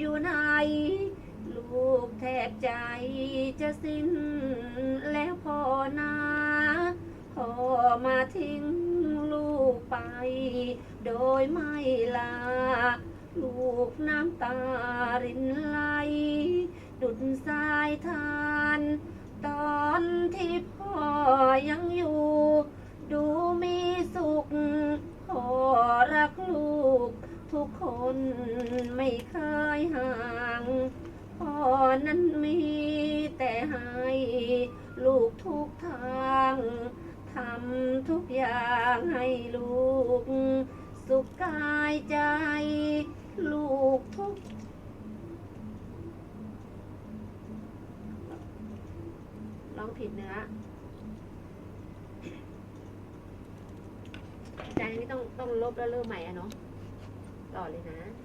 อยู่ไหน ลูกแทบใจจะสิ้นแล้วพ่อนะพ่อมาทิ้งลูกไป โดยไม่ลา ลูกน้ำตารินไหล ดุดสายทาน ตอนที่พ่อยังอยู่ ดูมีสุข ทุกคนไม่เคยห่างพ่อนั้นมีแต่ให้ลูกทุกทางทำทุกอย่างให้ลูก สุขกายใจ ลูกทุกร้องผิดเนื้ออาจนี่ต้องต้องลบแล้วเริ่มใหม่อะเนาะ ต่อเลยนะ